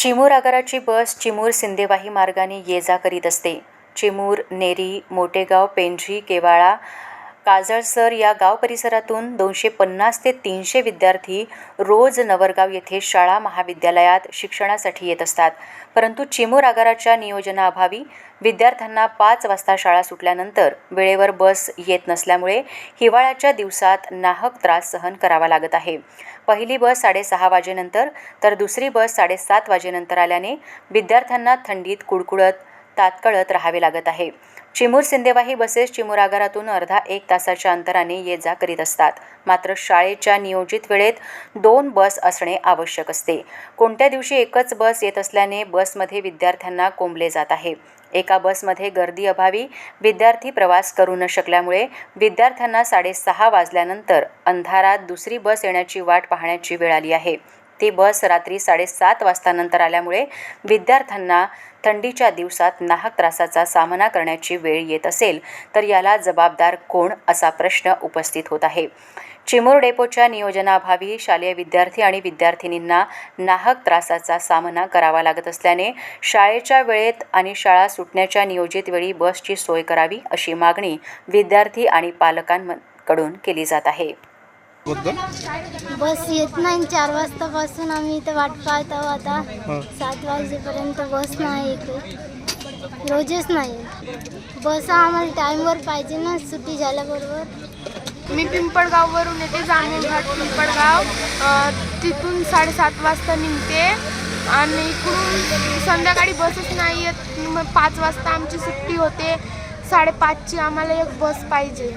चिमूर आगाराची बस चिमूर सिंदेवाही मार्गाने ये जा करीत असते. चिमूर नेरी मोटेगाव पेंढरी केवाळा काजळसर या गाव परिसरातून दोनशे पन्नास ते तीनशे विद्यार्थी रोज नवरगाव येथे शाळा महाविद्यालयात शिक्षणासाठी येत असतात. परंतु चिमूर आगाराच्या नियोजनाअभावी विद्यार्थ्यांना पाच वाजता शाळा सुटल्यानंतर वेळेवर बस येत नसल्यामुळे हिवाळ्याच्या दिवसात नाहक त्रास सहन करावा लागत आहे. पहिली बस साडेसहा वाजेनंतर तर दुसरी बस साडेसात वाजेनंतर आल्याने विद्यार्थ्यांना थंडीत कुडकुडत तात्कळत राहावे लागत आहे. चिमूर सिंदेवाही बसेस चिमूर आगारातून अर्धा एक तासाच्या अंतराने ये जा करीत असतात. मात्र शाळेच्या नियोजित वेळेत दोन बस असणे आवश्यक असते. कोणत्या दिवशी एकच बस येत असल्याने बसमध्ये विद्यार्थ्यांना कोंबले जात आहे. एका बसमध्ये गर्दी अभावी विद्यार्थी प्रवास करू न शकल्यामुळे विद्यार्थ्यांना साडेसहा वाजल्यानंतर अंधारात दुसरी बस येण्याची वाट पाहण्याची वेळ आली आहे. ती बस रात्री साडेसात वाजतानंतर आल्यामुळे विद्यार्थ्यांना थंडीच्या दिवसात नाहक त्रासाचा सामना करण्याची वेळ येत असेल तर याला जबाबदार कोण असा प्रश्न उपस्थित होत आहे? चिमूर डेपोच्या नियोजनाअभावी शालेय विद्यार्थी आणि विद्यार्थिनींना नाहक त्रासाचा सामना करावा लागत असल्याने शाळेच्या वेळेत आणि शाळा सुटण्याच्या नियोजित वेळी बसची सोय करावी अशी मागणी विद्यार्थी आणि पालकांकडून केली जात आहे. बद्दल बस येत नाही. चार वाजतापासून आम्ही इथं वाट पाहत आहोत आता. सात वाजेपर्यंत बस नाही इकडे रोजच नाही. बस आम्हाला टाईमवर पाहिजे ना सुट्टी झाल्याबरोबर. मी पिंपळगाववरून येते जामणघाट पिंपळगाव. तिथून साडेसात वाजता निघते. आणि इकडून संध्याकाळी बसच नाही येत. मग पाच वाजता आमची सुट्टी होते. साडेपाचची आम्हाला एक बस पाहिजे.